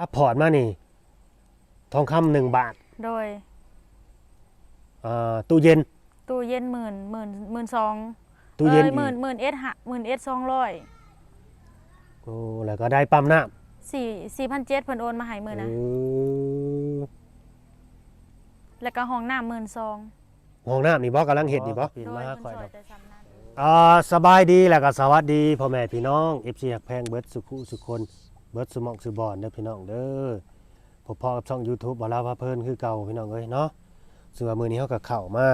รับพอร์ตมานี่ ทองคำหนึ่งบาทโดยอ่าตู้เย็น ตู้เย็นหมื่นหมื่นหมื่นสองตู้เย็นอ้อีหมื่นกหมื่นเอสหะหมื่นเอสสองร้อยโอ้แล้วก็ได้ปั๊มน้สี่สี่พันเจ็ดเพิ่นโอนมาให้หมื่นำนะเออแล้วก็ห้องน้ำหมื่นสองห้องน้ำนี่บ่กำลังเห็ดนี่บ่โดยมาเพิ่นคอยซอดยอกแต่ซ้ำนั้น อ่าสบายดีแล้วก็สวัสดีพ่อแม่พี่น้อง FC หักแพงเบิดสุขุสุคน เบิดสมองสุบอนเด้อพี่น้องเด้อพบพอกับช่อง YouTube บ่ลาพาเพลินคือเก่าพี่น้องเอ้ยเนาะซึ่ว่ามื้อนี้เฮาก็เข้ามา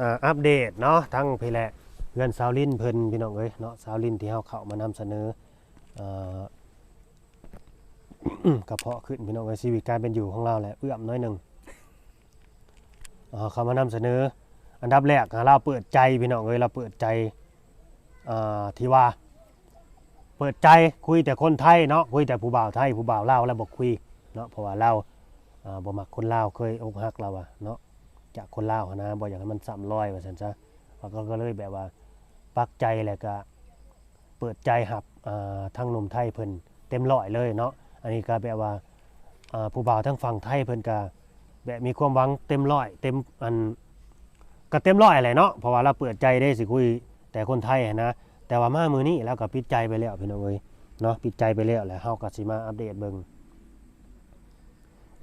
อ่าอัปเดตเนาะทั้งเพี่แหละเพื่อนสาวลินเพลินพี่น้องเอ้ยเนาะสาวลินที่เฮาเข้ามานำเสนออ่ากระเพาะขึ้นพี่น้องเอ้ยชีวิตการเป็นอยู่ของเราแหละเอื้อมน้อยหนึงอ่าเขามานำเสนอ อันดับแรกอะเราเปิดใจพี่น้องเอ้ยเราเปิดใจอ่าที่ว่า เปิดใจคุยแต่คนไทยเนาะคุยแต่ผู้บ่าวไทยผู้บ่าวลาวแล้วบอกคุยเนาะเพราะว่าเราบ่มักคนลาวเคยอกหักเราอะเนาะจากคนลาวนะบ่อยากให้มันซ้ำรอยว่าซั่นซะเราก็ก็เลยแบบว่าปักใจแล้วก็เปิดใจหับอ่าทางหนุ่มไทยเพิ่นเต็มร้อยเลยเนาะอันนี้ก็แบบว่าผู้บ่าวทั้งฝั่งไทยเพิ่นก็แบบมีความหวังเต็มร้อยเต็มอันก็เต็มร้อยแหละเนาะเพราะว่าเราเปิดใจได้สิคุยแต่คนไทยนะ แต่ว่ามามือนี้แล้วก็ปิดใจไปแล้วพี่น้องเอ้ยเนาะปิดใจไปแล้วแหละเฮาก็สิมาอัปเดตเบิ่ง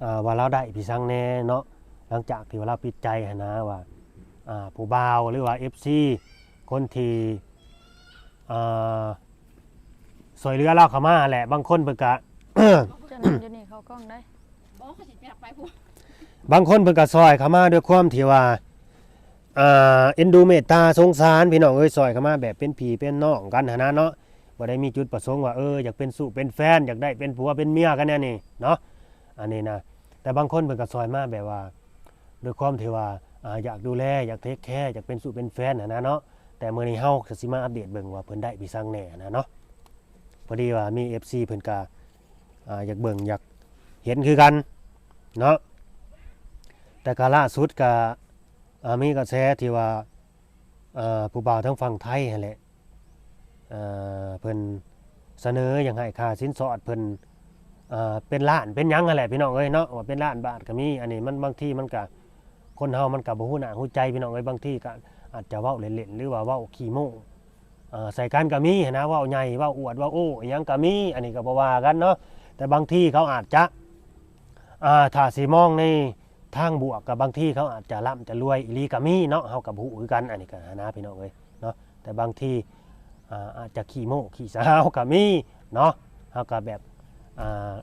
อ่าว่าเราได้พี่สังแน่เนาะหลังจากที่ว่าเราปิดใจหั้นนะว่าอ่าผู้บ่าวหรือว่า FC คนที่อ่าสวยเรือเราเข้ามาแหละบางคนเพิ่นก็ เจ้านั้นอยู่นี่เขากล้องได้ บอกเขาสิไปหักไปพูดบางคนเพิ่นก็ซอยเข้ามาด้วยความที่ว่า อ่าเอ็นดูเมตตาสงสารพี่น้องเอ้ยซอยเข้ามาแบบเป็นพี่เป็นน้องกันหนะเนาะบ่ได้มีจุดประสงค์ว่าเอออยากเป็นสู่เป็นแฟนอยากได้เป็นผัวเป็นเมียกันแน่นี่เนาะอันนี้นะแต่บางคนเพิ่นก็ซอยมาแบบว่าด้วยความที่ว่าอยากดูแลอยากเทคแคร์อยากเป็นสู่เป็นแฟนหนะเนาะแต่มื้อนี้เฮาสิมาอัปเดตเบิ่งว่าเพิ่นได้พี่สั่งแหน่นะเนาะพอดีว่ามี FC เพิ่นก็อ่าอยากเบิ่งอยากเห็นคือกันเนาะแต่ก็ล่าสุดก็อ่า มีกระแสที่ว่าผู้บ่าวทั้งฝั่งไทยแหละเพิ่นเสนออย่างให้ค่าสินสอดเพิ่นเป็นล้านเป็นยังนั่นแหละพี่น้องเอ้ยเนาะว่าเป็นล้านบาทก็มีอันนี้มันบางที่มันก็คนเฮามันก็บ่ฮู้หน้าฮู้ใจพี่น้องเอ้ยบางทีก็อาจจะเว้าเล่นๆหรือว่าเว้าขี้โม้อ่าใส่กันก็มีนะเว้าใหญ่เว้าอวดเว้าโอ้อยังก็มีอันนี้ก็บ่ว่ากันเนาะแต่บางที่เขาอาจจะอ่าถ้าสิมองใน ทางบวกกับบางที่เขาอาจจะร่ำจะรวยอีหลีก็มีเนาะเฮากับหูคือกันอันนี้ก็นะพี่น้องเอ้ยเนาะแต่บางที่อ่าอาจจะขี้โม้ขี้สาวก็มีเนาะเฮาก็แบบอ่า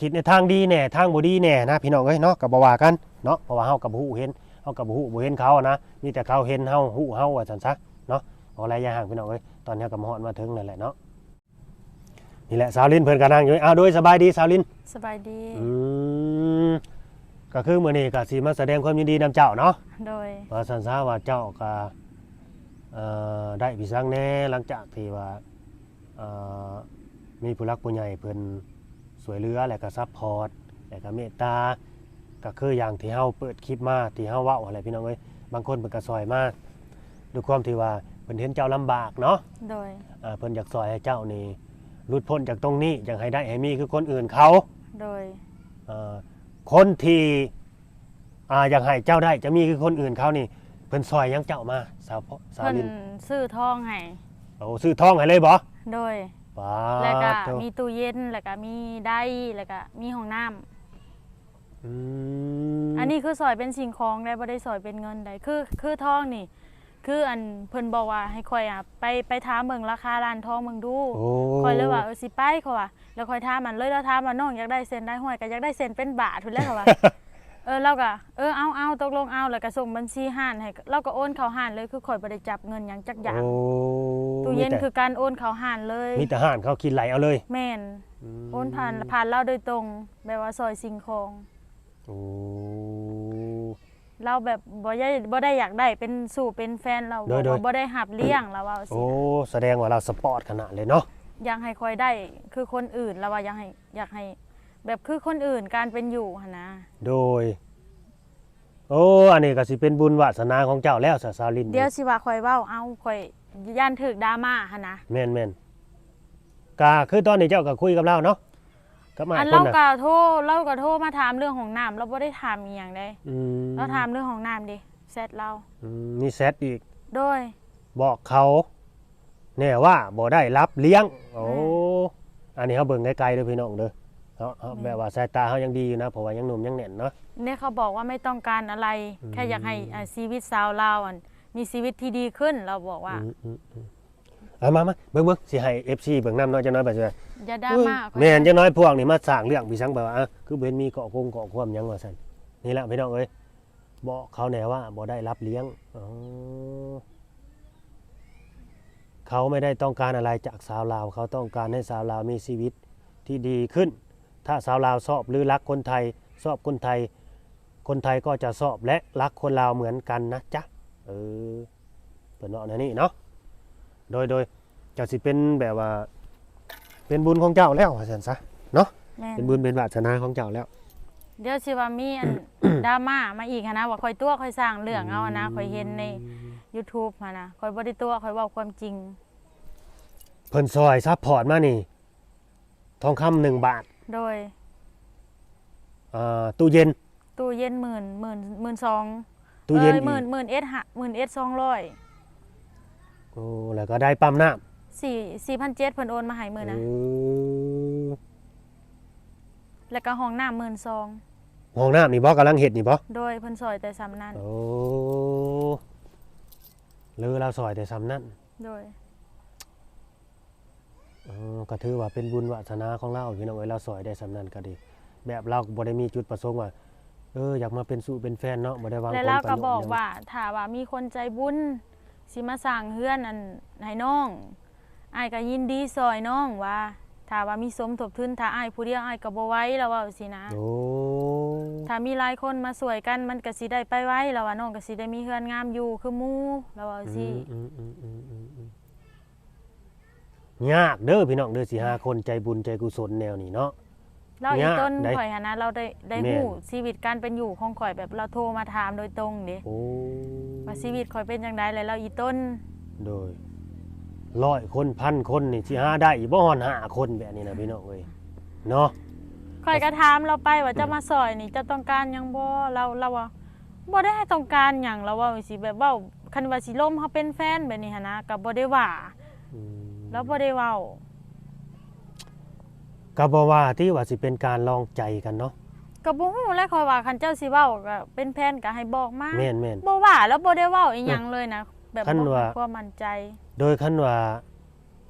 คิดในทางดีแน่ทางบ่ดีแน่นะพี่น้องเอ้ยเนาะก็บ่ว่ากันเนาะเพราะว่าเฮากับหูเห็นเฮากับหูบ่เห็นเขานะมีแต่เขาเห็นเฮาหูเฮาว่าซั่นซะเนาะเอาอะไรอย่าห่างพี่น้องเอ้ยตอนนี้ก็มาฮอดมาถึงนั่นแหละเนาะนี่แหละสาวลินเพิ่นก็นั่งอยู่อ้าวโดยสบายดีสาวลินสบายดีอืม ก็คือมื้อนี้ก็สิมาแสดงความยินดีนำเจ้าเนาะโดย ว่าสันซาว่าเจ้าก็เอ่อได้พี่สังแน่หลังจากที่ว่าเอ่อมีผู้รักผู้ใหญ่เพิ่นสวยเหลือและก็ซัพพอร์ตและก็เมตตาก็คืออย่างที่เฮาเปิดคลิปมาที่เฮาเว้าอะไรพี่น้องเอ้ยบางคนเพิ่นก็ซอยมาด้วยความที่ว่าเพิ่นเห็นเจ้าลำบากเนาะ โดย อ่าเพิ่นอยากซอยให้เจ้านี่หลุดพ้นจากตรงนี้อยากให้ได้ให้มีคือคนอื่นเขาโดย เอ่อ คนที่อ่าอยากให้เจ้าได้จะมีคือคนอื่นเขานี่เพิ่นซอยหยังเจ้ามาสาวพ่อสาวเพิ่นลินซื้อทองให้โอ้ซื้อทองให้เลยบ่โดย ป้าแล้วก็ดโถ่มีตู้เย็นแล้วก็มีได้แล้วก็มีห้องน้ำอืมอันนี้คือซอยเป็นสิ่งของได้บ่ได้ซอยเป็นเงินได้คือคือทองนี่ คืออันเพิ่นบอกว่าให้ค่อยอะไปไปถามเบิ่งราคาร้านทองเบิ่งดูโอ้คอยเลยว่าเออสิไปเขาว่าแล้วคอยถามมันเลยแล้วถามว่าน้องอยากได้เซ็นได้ห้อยก็อยากได้เซ็นเป็นบาททุนแล้วเขาว่า เออเราก็เออเอาเอาตกลงเอาแล้วก็ส่งบัญชีห้านให้เราก็โอนเข้าห้านเลยคือคอยบ่ได้จับเงินหยังจักอย่าง โอ้ตู้เย็นมีแต่คือการโอนเข้าห้านเลย มีแต่ห่านเขากินไหลเอาเลยแม่นมโอนผ่านผ่านเราโดยตรงแบบว่าซอยสิ่งของ โอ้ เราแบบบ่ได้บ่ได้อยากได้เป็นสู่เป็นแฟนเราบอกว่าบ่ได้หับเลี้ยงเราว่าสิโอ้แสดงว่าเราสปอร์ตขนาดเลยเนาะอยากให้คอยได้คือคนอื่นเราว่าอยากให้อยากให้ แบบคือคนอื่นการเป็นอยู่หั่นนะโดย โอ้อันนี้ก็สิเป็นบุญวาสนาของเจ้าแล้วสาวสาวลินเดี๋ยวสิว่าคอยเว้าเอาคอยย่านถึกดราม่าหั่นนะแม่นแม่นก็คือตอนนี้เจ้าก็คุยกับเราเนาะ กับอ้าอัยนคนเราน่ะก็โทรเราก็โทรมาถามเรื่องของน้ำเราบ่ได้ถามอีหยังใดอืมเราถามเรื่องของน้ำดิเซตเราอืมมีแซดอีก โดย บอกเขาแน่ว่าบ่ได้รับเลี้ยง โอ้อือันนี้เขาเบิ่งไกลๆเด้อพี่น้องเด้อเนาะเอาแบบว่าสายตาเขายังดีอยู่นะเพราะว่ายังหนุ่มยังแน่นเนาะเนี่ยเขาบอกว่าไม่ต้องการอะไรอืมแค่อยากให้อ่าชีวิตสาวเราวอันมีชีวิตที่ดีขึ้นเราบอกว่าอืมอืมอืม เอามามาเบิ่งเบิ่งสิให้ FC เบิ่งนำเนาะจังน้อยไปเสิอย่าดราม่าแม่นจังน้อยพวกนี่มาสร้างเรื่องพี่สังแบบว่าอะคือเบ่เห็นมีเกาะกงเกาะความหยังว่าซั่นนี่แหละพี่น้องเอ้ยบอกเขาแน่ว่าบ่ได้รับเลี้ยงอ๋อเขาไม่ได้ต้องการอะไรจากสาวลาว เขาต้องการให้สาวลาวมีชีวิตที่ดีขึ้น ถ้าสาวลาวชอบหรือรักคนไทยชอบคนไทย คนไทยก็จะชอบและรักคนลาวเหมือนกันนะจ๊ะเออเป็นเนาะแนวนี้เนาะ โดยโดยจะสิเป็นแบบว่า เป็นบุญของเจ้าแล้วว่าซั่นซะแม่นเป็นบุญเป็นวาสนาของเจ้าแล้ว เดี๋ยวสิว่ามีอัน ดราม่ามาอีกหั้นนะว่าคอยตัวคอยสร้างเรื่องเอาอะนะคอยเห็นใน YouTube หั้นนะคอยบ่ได้ตัวคอยเว้าความจริง เพิ่นซอยซัพพอร์ตมานี่ ทองคำหนึ่งบาทโดยอ่าตู้เย็น ตู้เย็นหมื่นหมื่นหมื่นสองตู้เย็นอ้อีหมื่นกหมื่นเอสหะหมื่นเอสสองร้อย โอ้แล้วก็ได้ปั๊มน้สี่สี่พันเจ็ดเพิ่นโอนมาให้ำมือนะเออแล้วก็ห้องน้ำหมื่นสอง ห้องน้ำนี่บ่กำลังเฮ็ดนี่บ่โดยเพิ่นซอยแต่สำนั้น โอ้เลือเราซอยแต่ซ้ำนั่นโดย เออก็ถือว่าเป็นบุญวาสนาของเราพี่น้องเอ้ยเราซอยได้ซ้ำนั่นก็ดี แบบเราบ่ได้มีจุดประสงค์ว่าเอออยากมาเป็นสู่เป็นแฟนเนาะบ่ได้วางแล้วผลเราประก็โยชน์บอกหยังว่าถ้าว่ามีคนใจบุญ สิมาสร้างเฮือนอันให้น้องอ้ายก็ยินดีซอยน้องว่า ถ้าว่ามีสมทบทุนถ้าอ้ายผู้เดียวอ้ายก็บ่ไหว้แล้วว่าสินะ โอ้ถ้ามีหลายคนมาสวยกันมันก็สิได้ไปไว้แล้วว่าน้องก็สิได้มีเฮือนงามอยู่คือหมู่แล้วว่าสิอืมอืมอืมอืมอืมยากเด้อพี่น้องเด้อสิหาคนใจบุญใจกุศลแนวนี้เนาะ เราอียากต้นได้ข่อยหันนะเราได้ได้แม่น ฮู้ชีวิตการเป็นอยู่ของข่อยแบบเราโทรมาถามโดยตรงเด้โอ้ว่าชีวิตข่อยเป็นจังไดแล้วเราอีต้นโดยร้อยคนพันคนนี่สิหาได้บ่ฮอนหาคนแบบนี้นะพี่น้องเอ้ยเนาะ ข่อยก็ถามเราไปว่าจะมาซอยนี่จะต้องการหยังบ่เราเราว่าบ่ได้ให้ต้องการหยังเราว่าสิแบบเว้าคันว่าสิล่มเฮาเป็นแฟนแบบนี้หันนะก็บ่ได้ว่าอืมเราบ่ได้เว้า ก็บ่ว่าที่ว่าสิเป็นการลองใจกันเนาะก็บ่ฮู้แล้วข่อยว่าคันเจ้าสิเว้าก็เป็นแฟนก็ให้บอกมาแม่นแม่น บ่ว่าแล้วบ่ได้เว้าอีหยังเลยนะแบบคันบ่ว่า ให้ความมั่นใจโดยคันว่า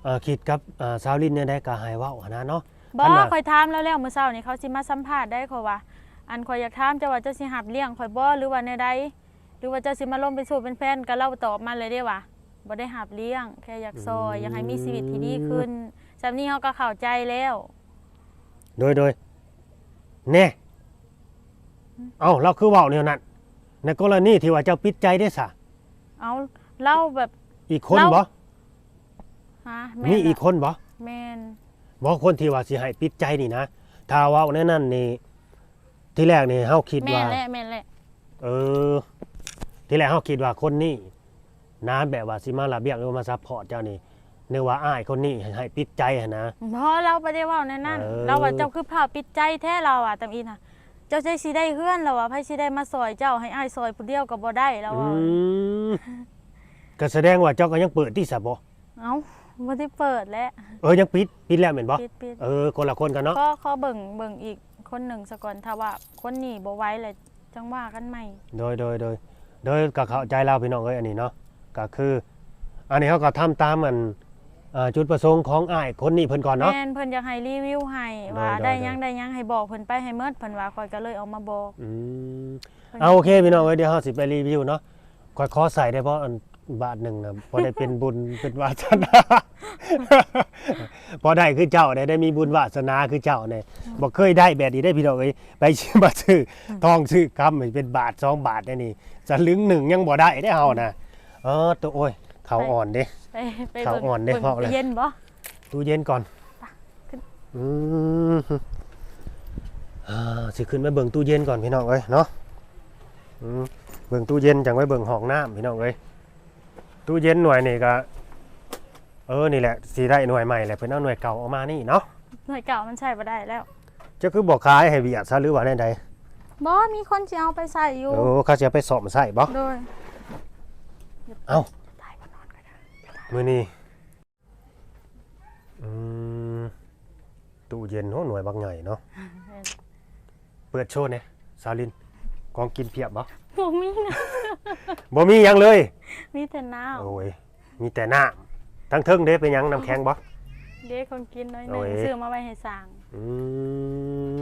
เอ่อคิดกับอ่าสาวลินเนี่ยได้ก็ให้เว้าหั้นนะเนาะ บ่คันว่าข่อยถามแล้วแล้วมื้อเช้านี่เขาสิมาสัมภาษณ์ได้ข่อยว่า อันข่อยอยากถามเจ้าว่าเจ้าสิหับเลี้ยงข่อยบ่หรือว่าแนวใดหรือว่าเจ้าสิมาลงเป็นสู่เป็นแฟนก็เล่าตอบมาเลยเด้ว่าบ่ได้หับเลี้ยง แค่อยากซอยอยากให้มีชีวิตที่ดีขึ้นสำนี้เฮาก็เข้าใจแล้ว โดยโดยแน่เอ้าเราคือเว้าแนวนั้นในกรณีที่ว่าเจ้าปิดใจได้ซะเอาเล่าแบบ อีกคนเราบ่ฮะมีอีกคนบ่แม่นบ่คนที่ว่าสิให้ปิดใจนี่นะถ้าเว้าแนวนั้นนี่ที่แรกนี่เฮาคิดแม่นว่าแหละแม่นแหละเออ ที่แรกเฮาคิดว่าคนนี้นะแบบว่าสิมาระเบียงหรือว่ามาซัพพอร์ตเจ้านี่ นึกว่าอ้ายคนนี้ให้ให้ปิดใจหั้นนะบ่เราบ่ได้เว้าแนวนั้น เออ เราว่าเจ้าคือภาพปิดใจแท้เราอะตำอีน่ะ เจ้าใจสิได้เฮือนแล้วว่าไผสิได้มาซอยเจ้าให้อ้ายซอยผู้เดียวก็บ่ได้แล้วอืว่ามก็แสดงว่าเจ้าก็ยังเปิดที่ซะบ่เอ้าบ่ได้เปิดแล้วเออยังปิดปิดแล้วแม่นบ่ปิดปิด เออคนละคนกันเนาะก็ขอเบิ่งเบิ่งอีกคนหนึ่งซะก่อนถ้าว่าคนนี้บ่ไหว้เลยจังว่ากันใหม่โดยโดยโดยโดยก็เข้าใจเราพี่น้องเอ้ยอันนี้เนาะก็คือ อันนี้เขาก็ทำตามมันเอ่อ จุดประสงค์ของอ้ายคนนี้เพิ่นก่อนเนาะแม่นเพิ่นอยากให้รีวิวให้ได้ว่าได้ได้หยังได้หยังให้บอกเพิ่นไปให้เมิดเพิ่นว่าข่อยก็เลยเอามาบอกอืมพิ่นเอาโอเคพี่น้องเอ้ยเดี๋ยวเราสิไปรีวิวเนาะขอขอใส่ได้เพราะอันบาทหนึ่งนะพอได้เป็นบุญเป็นวาสนาพอได้คือเจ้าได้ได้มีบุญวาสนาคือเจ้าเนี่ยบอกเคยได้แบบนี้ได้พี่น้องเอ้ยไปซื้อมาซื้อทองซื้อคำเป็นบาทสองบาทได้นี่สลึงหนึ่งยังบ่ได้ได้เฮานะเออตัวโอ้ย เขาอ่อนเด้ไปไปเขาเบิ่งอ่อนได้บิ่งเพราะอะไรเย็นบ่ตู้เย็นก่อนขึ้นอืมอ่าสิขึ้นไปเบิ่งตู้เย็นก่อนพี่น้องเอ้ยเนาะอืมเบิ่งตู้เย็นจังไว้เบิ่งห้องน้ำพี่น้องเอ้ยตู้เย็นหน่วยนี่ก็เออนี่แหละสีได้หน่วยใหม่แหละเพิ่นเอาหน่วยเก่าออกมานี่เนาะหน่วยเก่ามันใช้บ่ได้แล้วจะคือบอกขายให้เบียดซะหรือว่าใดบ่มีคนสิเอาไปใส่อยู่ๆโอ้เขาจะเอาไปสอบใส่บ่โดยเอ้า ตายบ่นอนก็ได้ มื้อนี้อืมตู้เย็นโหหน่วยบักใหญ่เนาะเปิดโชว์เนี่ยสาลินของกินเพียบบ่บ่มีนะบ่มีหยังเลย มีแต่น้ำโอ้ยมีแต่น้ำทั้งเทิงเด้เป็นหยังน้ำแข็งบ่เด็กของกินน้อยหโอ้นึงย ซื้อมาไว้ให้สร้าง อืม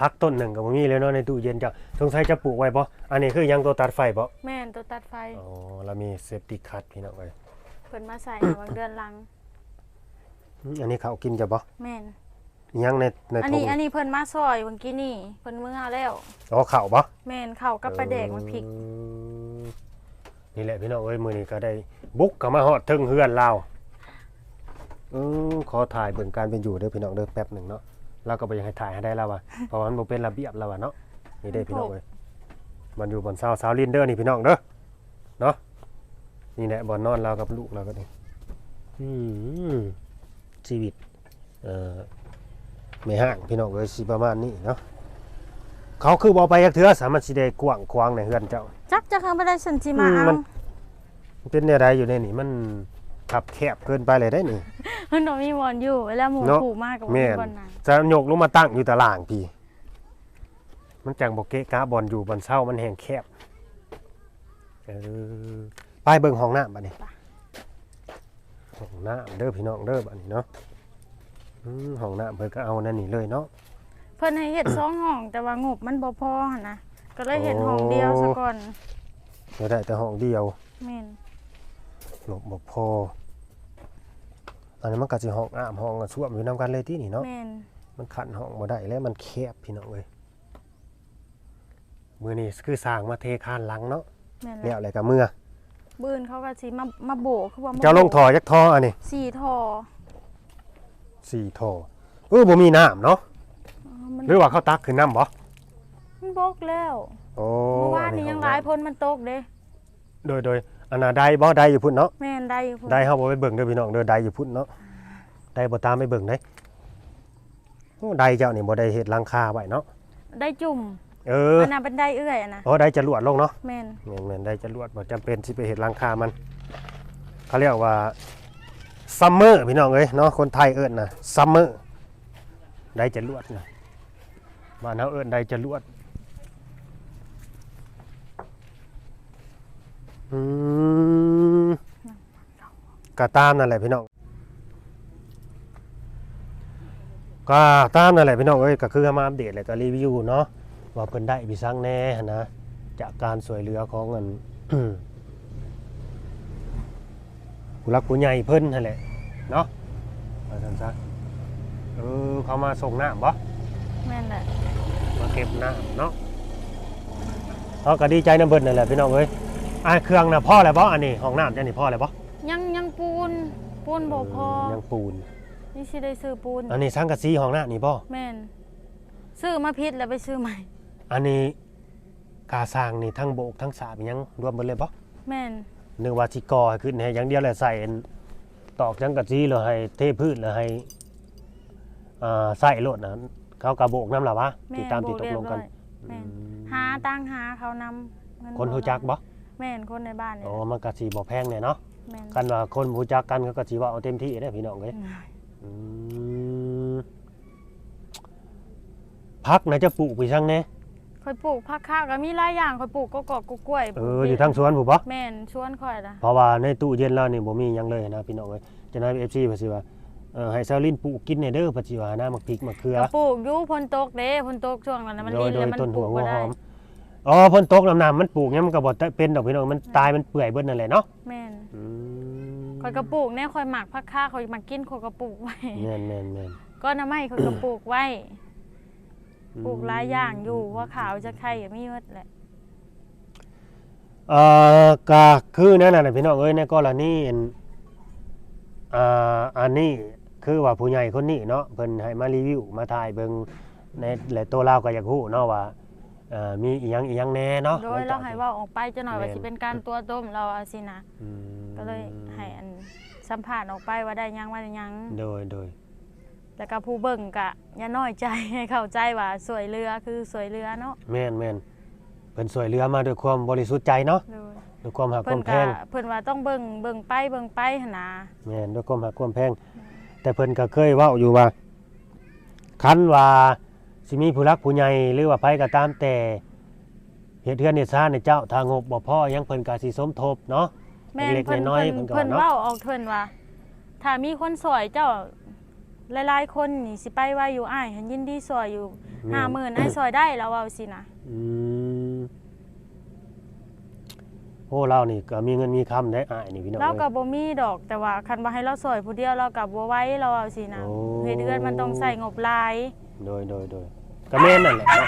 พักต้นหนึ่งก็บ่มีเลยเนาะในตู้เย็นเจ้าสงสัยจะปลูกไว้บ่อันนี้คือหยังตัวตัดไฟบ่แม่นตัวตัดไฟอ๋อแล้วมีเซฟตี้คัทพี่น้องเอ้ยเพิ่นมาใส่วางเดือนหลังอืมอันนี้เขากินจะบ่แม่นอิหยังในในอันถุนี้งอันนี้เพิ่นมาซอยเมื่อกี้นี่เพิ่นมื้อแล้ว อ๋อข้าวบ่แม่นเข้ากับปลาแดกมันพริก อืมนี่แหละพี่น้องเอ้ยมื้อนี้ก็ได้บุกเข้ามาฮอดถึงเฮือนเราอือขอถ่ายเบิ่งการเป็นอยู่เด้อพี่น้องเด้อแป๊บหนึงเนาะ เราก็บ่อยากให้ถ่ายให้ได้แล้วว่ะเพราะว่ามันบ่เป็นระเบียบแล้วว่ะเนาะนี่เด้อพี่น้องเอ้ยมันอยู่บนเสาสาวลินเด้อนี่พี่น้องเด้อเนาะนี่แหละบ่อนนอนเรากับลูกเราก็นี่อืมชีวิตเอ่อไม่ห่างพี่น้องเอ้ยสิประมาณนี้เนาะเขาคือบ่ไปจักเทื่อสามัญสิได้กว้างขวางในเฮือนเจ้า จักจะเข้าบ่ได้สันสิมาอืมเอามันมันเป็นอะไรอยู่ในนี่มัน ขับแคบเกินไปเลยได้นี่มันบ่มีบอนอยู่เวลาหมูเนาะผูกมากกับแม่นบอนนั้นจะยกลงมาตั้งอยู่ตารางพี่ มันจังบอกเกะกะบอลอยู่บอลเศร้ามันแห้งแคบเออไปเบิ่งห้องน้ำบัดนี้ห้องน้ำเด้อพี่น้องเด้อบัดนี้เนาะอืมห้องน้ำเพิ่นก็เอานั่นนี่เลยเนาะเพิ่นให้เฮ็ดสองห้องแต่ว่างบมันบ่พอหั่นนะก็เลยเฮ็ดโอ้ห้องเดียวซะก่อนเดี๋ยวได้แต่ห้องเดียวแม่นหลบบ่พอ อันนี้มันก็สิห้องอ้ามห้องก็ซ่วมอยู่นํกันเลยที่นี่เนาะแม่นมันขันห้องบ่ได้แล้วมันแคบพี่น้องเอ้ยมือนี้คือสร้างมาเทคานหลังเนาะแม่นแล้แล้ววอะไรกับมือบื้นเขาก็สิมามาโบกคือว่ามาเจ้าลงโบกท่อยักท่ออันนี้สี่ท่อสี่ท่อเออบ่มีน้ำเนาะอ๋อมันหรือว่าเขาตักขึ้นน้ำบ่มันบกแล้วโอ้เมื่อวานนี้อัยังขอหลายน้พ้นมันตกเด้ำโดยโดย อันน่ะได้บ่ได้อยู่พุ่นเนาะแม่นได้อยู่พุ่นได้เฮาบ่ไปเบิ่งเด้อพี่น้องเด้อได้อยู่พุ่นเนาะได้บ่ตามไปเบิ่งได้โอ้ได้เจ้านี่บ่ได้เฮ็ดหลังคาไว้เนาะได้จุ่มเอออันนั้นเป็นได้เอื้อยอะนะโอ้ได้จรวดลงเนาะแม่นแม่นแม่นได้จรวดบ่จำเป็นสิไปเฮ็ดหลังคามันเขาเรียกว่าซัมเมอร์พี่น้องเอ้ยเนาะคนไทยเอิ้นน่ะซัมเมอร์ได้จรวดนะบ้านเฮาเอิ้นได้จรวด อืมก็ตามนั่นแหละพี่น้องก็ตามนั่นแหละพี่น้องเอ้ยก็คือมาอัปเดตแล้วก็รีวิวเนาะว่าเพิ่นได้พี่ซังแน่หั้นนะ จากการสวยเหลือของอันผู้รักผู้ใหญ่เพิ่นนั่นแหละเนาะว่าซั่นซะเออเขามาส่งน้ำบ่แม่นแหละมาเก็บน้ำเนาะเขาก็ดีใจน้ำเบิ่นนั่นแหละพี่น้องเอ้ย อ่าเครื่องน่ะพ่อแล้วบ่อันนี้ห้องน้ำจังนี่พ่อแล้วบ่ยังยังปูน ปูนบ่พอยังปูน นี่สิได้ซื้อปูน อันนี้สังกะสีห้องน้ำนี่บ่แม่นซื้อมาพิษแล้วไปซื้อใหม่ อันนี้กาสร้างนี่ทั้งโบกทั้งสาบยังรวมเบิดเลยบ่แม่นนึกว่าสิก่อให้ขึ้นให้อย่างเดียวแหละใส่อันตอกจังกะสีแล้วให้เทพืชแล้วให้อ่าใส่โลดนะเขากระโบกน้ำล่ะวะแม่ที่นตามโบที่กตกเรียลบงร้กัอนยแม่นหาตั้งหาเขานำเงิคนรู้จักบ่ แม่นคนในบ้านนี่อ๋อแหละมันก็สิบ่แพงแน่เนาะแม่นกันว่าคนรู้จักกันเขาก็สิว่าเอาเต็มที่เด้อพี่น้องเอ้ยอืมอืมพักไหนจะปลูกไปช่างแน่ข่อยปลูกผักข้าวก็มีหลายอย่างข่อยปลูกก็กอกกล้วยเอออยู่ทางสวนผู้บ่ แม่นชวนข่อยนะเพราะว่าในตู้เย็นแล้วนี่บ่มีหยังเลยนะพี่น้องเอ้ยจะนาย FC เพิ่นสิว่าเออให้ซาลินปลูกกินแหน่เด้อเพิ่นสิว่าน้ำมักพริกมะเขือ ก็ปลูกอยู่พ้นตกเด้พ้นตกช่วงนั้นน่ะมันโดลิ้ยนโดแล้วยมันต้นปหัลูวกหับ่วหได้อม อ๋อฝนตกน้ำน้ำมันปลูกเนี่ยมันก็บ่เป็นดอกพี่น้องมันตายมันเปื่อยเบิดนั่นแหละเนาะแม่นอืมข่อยก็ปลูกแน่ข่อยหมักผักข้าวข่อยมักกินข่อยก็ปลูกไว้ แม่นแม่นแม่นก็น้ำไม้ข่อยก็ปลูกไว้ ปลูกหลายอย่างอยู่ว่าขาวจะไข่ก็มีหมดแหละ เอ่อก็คือนั่นน่ะพี่น้องเอ้ยในกรณีอันอ่าอันนี้คือว่าผู้ใหญ่คนนี้เนาะเพิ่นให้มารีวิวมาถ่ายเบิ่งในและตัวเราก็อยากรู้เนาะว่า เอ่อมีอีหยังอีหยังแน่เนาะโดยเราให้เว่าออกไปจะหน่อยว่าแม่นสิเป็นการตัวต้มเราอาสินะ อืมก็เลยให้อันสัมผัสออกไปว่าได้หยังว่าได้หยัง โดยโดยแล้วก็ผู้เบิ่งก็อย่าน้อยใจ ให้เข้าใจว่าสวยเรือคือสวยเรือเนาะแม่นแม่นเพิ่นสวยเรือมาด้วยความบริสุทธิ์ใจเนาะโดยด้วยความหักคเพิ่วานมแพก็งเพิ่นว่าต้องเบิ่งเบิ่งไปเบิ่งไปหั่นนะแม่นด้วยความหักความแพงแต่เพิ่นก็เคยเว้าอยู่ว่าคันว่า สิมีผู้รักผู้ใหญ่หรือว่าไผก็ตามแต่เฮ็ดเทือนเฮ็ดซ่านในเจ้าทางงบบ่พอยังเพิ่นก็สิสมทบเนาะแม่นเล็กๆเพิ่นน้อยเพิ่นๆเพิ่เพิ่นนก็เนาะเว้าออกเพิ่นว่า ถ้ามีคนสวยเจ้าหลายๆคนนี่สิไปว่าอยู่อ้ายหันยินดีสวยอยู่แม่น50,000อ้ายสวยได้แล้วเว้าสินะอืมโอ้เรานี่ก็มีเงินมีคำได้อ้ายนี่พี่น้องเราก็อ้ย บ่มีดอกแต่ว่าคันว่าให้เราสวยผู้เดียวเราก็บ่ไหว้เราเว้าสินะโอ้ เฮ็ดเดือนมันต้องใส่งบหลาย โดยโดยโดยก็แม่นนั่นแหละเนาะ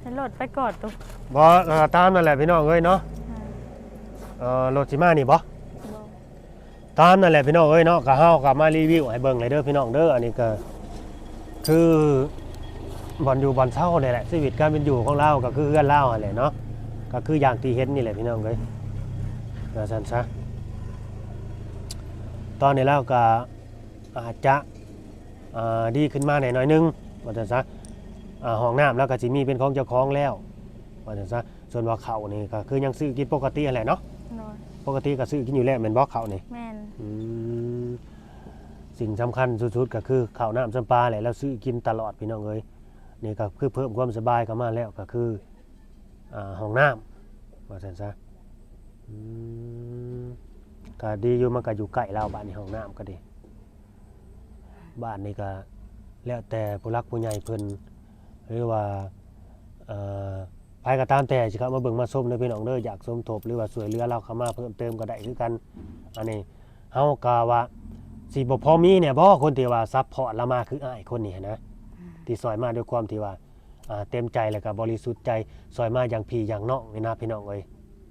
ให้รถไปกอดตุกบ่เอ่อตามนั่นแหละพี่น้องเอ้ยเนาะเอ่อรถสิมานี่บ่ตามนั่นแหละพี่น้องเอ้ยเนาะก็เฮาก็มารีวิวให้เบิ่งเลยเด้อพี่น้องเด้ออันนี้ก็คือบ่อนอยู่บ่อนเช่านี่แหละชีวิตการเป็นอยู่ของเราก็คือเฮือนเราหั่นแหละเนาะก็คืออย่างที่เห็นนี่แหละพี่น้องเอ้ยว่าซั่นซะตอนนี้เราก็อาจจะอ่า ดีขึ้นมาหน่อยๆนึงว่าซั่นซะอ่าห้องน้ำแล้วก็สิมีเป็นของเจ้าของแล้วว่าจังซะส่วนว่าเขาวนี่ก็คือยังซื้อกินปกตินั่นแหละเนาะโดยปกติก็ซื้อกินอยู่แล้วแม่นบ่เขาวนี่แม่นอืมสิ่งสำคัญสุดๆก็คือข้าวน้ำจำปลาแหละแล้วซื้อกินตลอดพี่น้องเอ้ยนี่ก็คือเพิ่มความสบายเข้ามาแล้วก็คืออ่าห้องน้ำว่าซั่นซะอืมก็ดีอยู่มันก็อยู่ใกล้เราบ้านนี้ห้องน้ำก็ดี บ้านนี่ก็แล้วแต่ผู้รักผู้ใหญ่เพิ่นหรือว่าเอ่อไปก็ตามแต่สิครับมาเบิ่งมาส้มเด้อพี่น้องเด้ออยากสมทบหรือว่าสวยเรือเราเข้ามาเพิ่มเติมก็ได้คือกันอันนี้เฮาก็ว่าสิบ่พอมีเนี่ยบ่คนที่ว่าซัพพอร์ตเรามาคืออ้ายคนนี้นะที่ซอยมาด้วยความที่ว่าอ่าเต็มใจแล้วก็บริสุทธิ์ใจซอยมาอย่างพี่อย่างน้องนี่นะพี่น้องเอ้ย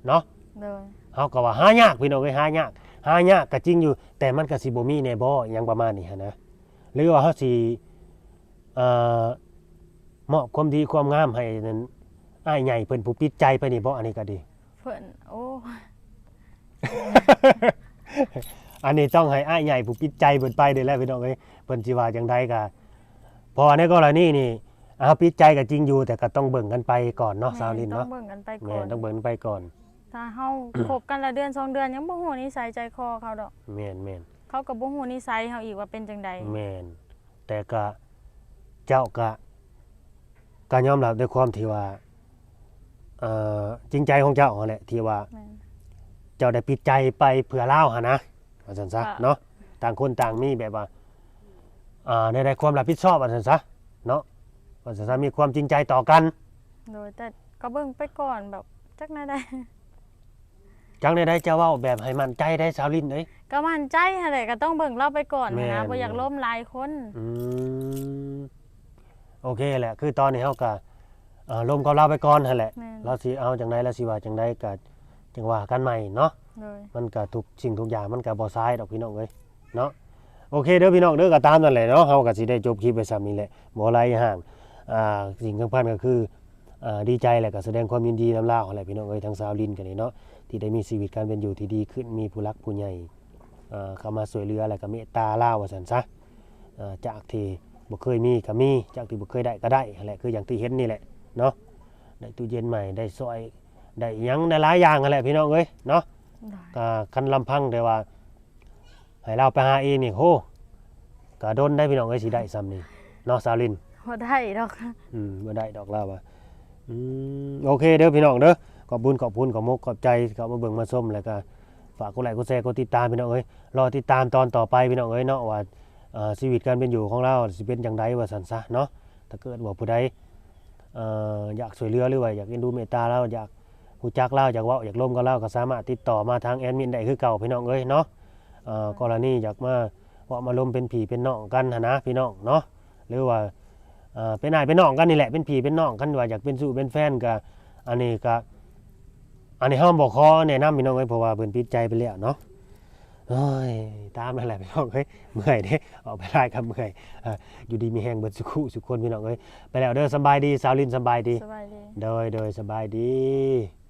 เนาะโดยเฮาก็ว่าหายากพี่น้องเอ้ยหายากหายากก็จริงอยู่ แต่มันก็สิบ่มีแน่บ่อหยังประมาณนี้หั้นนะ หรือว่าเฮาสิเอ่อมอบความดีความงามให้นั่นอ้ายใหญ่เพิ่นผู้ปิดใจไปนี่บ่อันนี้ก็ดี เพิ่นโอ้อันนี้ต้องให้อ้ายใหญ่ผู้ปิดใจเพิ่นไปเด้อแหล้วพี่น้องเอ้ยเพิ่นสิว่าจังใดก็เพอในกรณีนี่อ้าวปิดใจก็จริงอยู่ แต่ก็ต้องเบิ่งกันไปก่อนเนาะสาวลินต้อเนาะงเบิ่งกันไปก่แม่อนนต้องเบิ่งกันไปก่อน ถ้าเฮาคบกันละเดือนสองเดือนยังบ่ฮู้นิสัยใจคอเขาดอกแม่นแม่น เขาก็บ่ฮู้นิสัยเฮาอีกว่าเป็นจังใดแม่นแต่ก็เจ้าก็ก็ยอมรับด้วยความที่ว่าเอ่อจริงใจของเจ้าหั่นแหละที่ว่าแม่น เจ้าได้ปิดใจไปเผื่อเล่าหะนะว่าซั่นซะค่ะ เนาะต่างคนต่างมีแบบว่าอ่าในในความรับผิดชอบว่าซั่นซะเนาะว่าซั่นซะมีความจริงใจต่อกัน โดยแต่ก็เบิ่งไปก่อนแบบจักแน่ได้ จังได้ได้เจ้าเว้าแบบให้มั่นใจได้สาวลินเอ้ย ก็มั่นใจหั่นแหละก็ต้องเบิ่งเราไปก่อนแม่นะน บ่อยากล้มหลายคนอืมโอเคแหละ คือตอนนี้เฮาก็เอ่อลมกับเราไปก่อนหั่นแหละแม่นเราสิเอาจังไดแล้วสิว่าจังไดก็จังว่ากันใหม่เนาะโดยมันก็ทุกสิ่งทุกอย่างมันก็บ่ซ้ายดอกพี่น้องเอ้ยเนาะโอเคเด้อพี่น้องเด้อก็ตามนั่นแหละเนาะเฮาก็สิได้จบคลิปไปซ้ำนี้แหละบ่ไรห่างอ่าสิ่งสำคัญก็คืออ่าดีใจแหละก็แสดงความยินดีนำลาวแหละพี่น้องเอ้ยทางสาวลินกันนี่เนาะที่ได้มีชีวิตการเป็นอยู่ที่ดีขึ้นมีผู้รักผู้ใหญ่อ่า เข้ามาช่วยเหลือแล้วก็เมตตาลาวว่าซั่นซะอ่าจากที่บ่เคยมีก็มีจากที่บ่เคยได้ก็ได้นั่นแหละคืออย่างที่เห็นนี่แหละเนาะได้ตู้เย็นใหม่ได้ซอยได้หยังได้หลายอย่างนั่นแหละพี่น้องเอ้ยเนาะโดยก็คันลำพังแต่ว่าให้เราไปหาเองนี่โหก็โดนได้พี่น้องเอ้ยสิได้ซ้ำนี่เนาะสาวลินบ่ได้ดอกอืมบ่ได้ดอกแล้วว่าอืมโอเคเด้อพี่น้องเด้อขอบบุญขอบคุณขอบมกขอบใจเขามาเบิ่งมาส้มแล้วก็ ฝากกดไลค์กดแชร์กดติดตามพี่น้องเอ้ยรอติดตามตอนต่อไปพี่น้องเอ้ยเนาะว่าชีวิตการเป็นอยู่ของเราสิเป็นจังไดว่าซั่นซะเนาะถ้าเกิดว่าผู้ใดอยากช่วยเหลือหรือว่าอยากเอ็นดูเมตตาเราอยากฮู้จักเราอยากเว้าอยากร่มกับเราก็สามารถติดต่อมาทางแอดมินได้คือเก่าพี่น้องเอ้ยเนาะกรณีอยากมาเว่ามาลมเป็นผีเป็นน้องกันนะพี่น้องเนาะหรือว่าเป็นนายเป็นน้องกันนี่แหละเป็นพี่เป็นน้องกันว่าอยากเป็นสู่เป็นแฟนก็อันนี้ก็ อันนี้ห้ามบอกคอแนะนำพี่น้องเอ้ยเพราะว่าเพิ่นปิดใจไปแล้วเนาะโอ้ยตามนั่นแหละพี่น้องเอ้ยเมื่อยเด้ออกไปไล่กับเมื่อยเอ่ออยู่ดีมีแหงเบิดสุขุสุขคนพี่น้องเอ้ยไปแล้วเด้อสำบายดีสาวลินสำบายดี สบายดี โดยโดยสบายดี